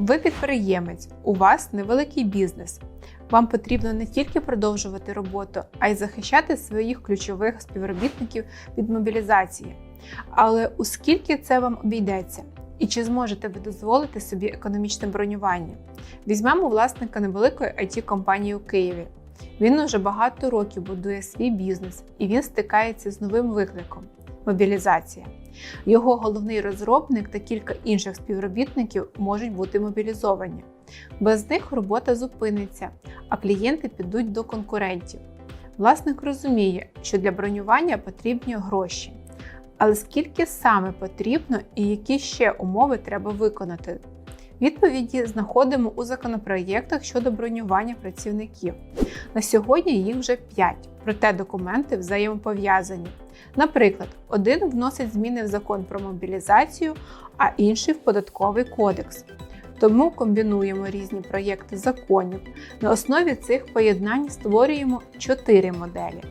Ви підприємець, у вас невеликий бізнес. Вам потрібно не тільки продовжувати роботу, а й захищати своїх ключових співробітників від мобілізації. Але у скільки це вам обійдеться? І чи зможете ви дозволити собі економічне бронювання? Візьмемо власника невеликої it компанії у Києві. Він уже багато років будує свій бізнес і він стикається з новим викликом мобілізація. Його головний розробник та кілька інших співробітників можуть бути мобілізовані. Без них робота зупиниться, а клієнти підуть до конкурентів. Власник розуміє, що для бронювання потрібні гроші. Але скільки саме потрібно і які ще умови треба виконати? Відповіді знаходимо у законопроєктах щодо бронювання працівників. На сьогодні їх вже 5, проте документи взаємопов'язані. Наприклад, один вносить зміни в закон про мобілізацію, а інший в податковий кодекс. Тому комбінуємо різні проєкти законів. На основі цих поєднань створюємо 4 моделі.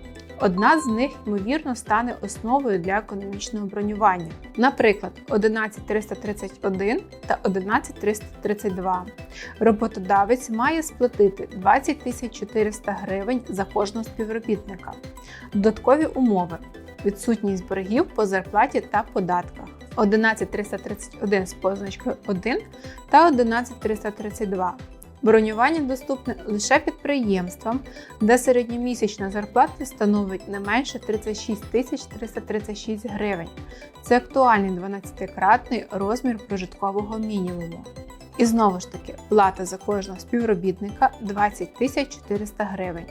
Одна з них, ймовірно, стане основою для економічного бронювання. Наприклад, 11331 та 11332. Роботодавець має сплатити 20 400 гривень за кожного співробітника. Додаткові умови: відсутність боргів по зарплаті та податках. 11331 з позначкою 1 та 11332. Бронювання доступне лише підприємствам, де середньомісячна зарплата становить не менше 36 336 гривень. Це актуальний 12-кратний розмір прожиткового мінімуму. І знову ж таки, плата за кожного співробітника 20 400 гривень.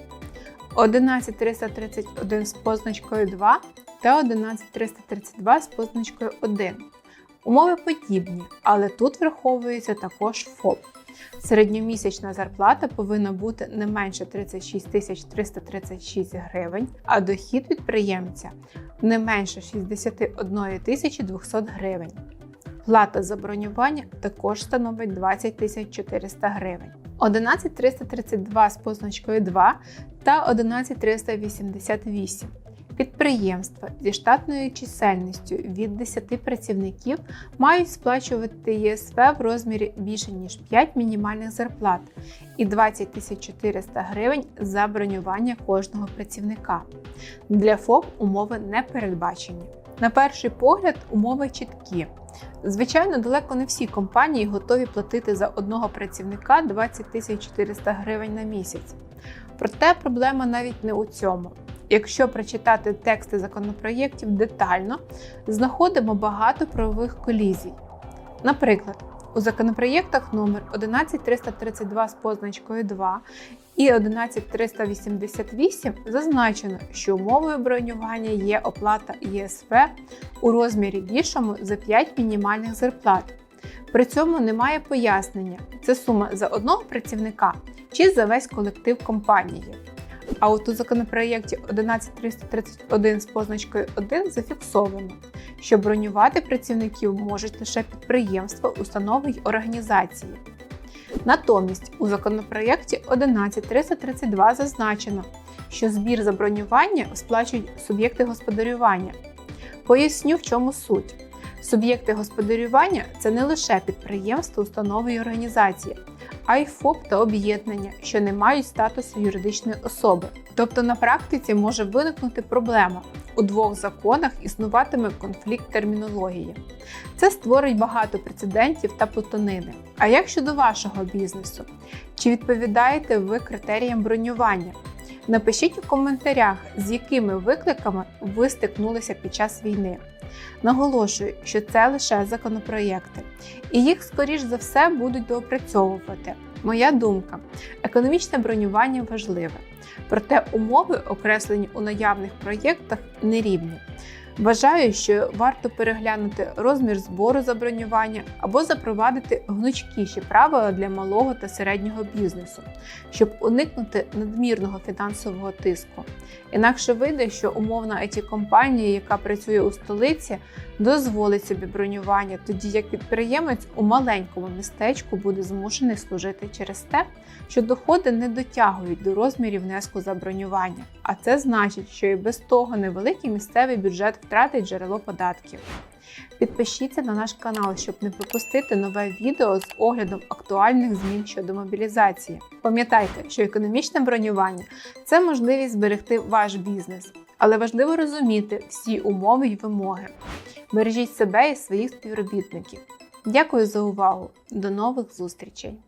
11331 з позначкою 2 та 11332 з позначкою 1. Умови подібні, але тут враховується також ФОП. Середньомісячна зарплата повинна бути не менше 36 336 гривень, а дохід підприємця не менше 61 200 гривень. Плата за бронювання також становить 20 400 гривень. 11332 з позначкою 2 та 11388. Підприємства зі штатною чисельністю від 10 працівників мають сплачувати ЄСВ в розмірі більше ніж 5 мінімальних зарплат і 20 400 гривень за бронювання кожного працівника. Для ФОП умови не передбачені. На перший погляд, умови чіткі. Звичайно, далеко не всі компанії готові платити за одного працівника 20 400 гривень на місяць. Проте проблема навіть не у цьому. Якщо прочитати тексти законопроєктів детально, знаходимо багато правових колізій. Наприклад, у законопроєктах номер 11332 з позначкою 2 і 11388 зазначено, що умовою бронювання є оплата ЄСВ у розмірі більшому за 5 мінімальних зарплат. При цьому немає пояснення, це сума за одного працівника чи за весь колектив компанії. А от у законопроєкті 11331 з позначкою 1 зафіксовано, що бронювати працівників можуть лише підприємства, установи й організації. Натомість у законопроєкті 11332 зазначено, що збір за бронювання сплачують суб'єкти господарювання. Поясню, в чому суть. Суб'єкти господарювання це не лише підприємства, установи й організації, а й ФОП та об'єднання, що не мають статусу юридичної особи. Тобто на практиці може виникнути проблема. У двох законах існуватиме конфлікт термінології. Це створить багато прецедентів та плутанини. А як щодо вашого бізнесу? Чи відповідаєте ви критеріям бронювання? Напишіть у коментарях, з якими викликами ви стикнулися під час війни. Наголошую, що це лише законопроєкти, і їх, скоріш за все, будуть доопрацьовувати. Моя думка: економічне бронювання важливе, проте умови, окреслені у наявних проєктах, нерівні. Вважаю, що варто переглянути розмір збору за бронювання або запровадити гнучкіші правила для малого та середнього бізнесу, щоб уникнути надмірного фінансового тиску. Інакше вийде, що умовна it компанія, яка працює у столиці, дозволить собі бронювання, тоді як підприємець у маленькому містечку буде змушений служити через те, що доходи не дотягують до розмірів внеску за бронювання. А це значить, що і без того невеликий місцевий бюджет втратить джерело податків. Підпишіться на наш канал, щоб не пропустити нове відео з оглядом актуальних змін щодо мобілізації. Пам'ятайте, що економічне бронювання це можливість зберегти ваш бізнес, але важливо розуміти всі умови й вимоги. Бережіть себе і своїх співробітників. Дякую за увагу! До нових зустрічей!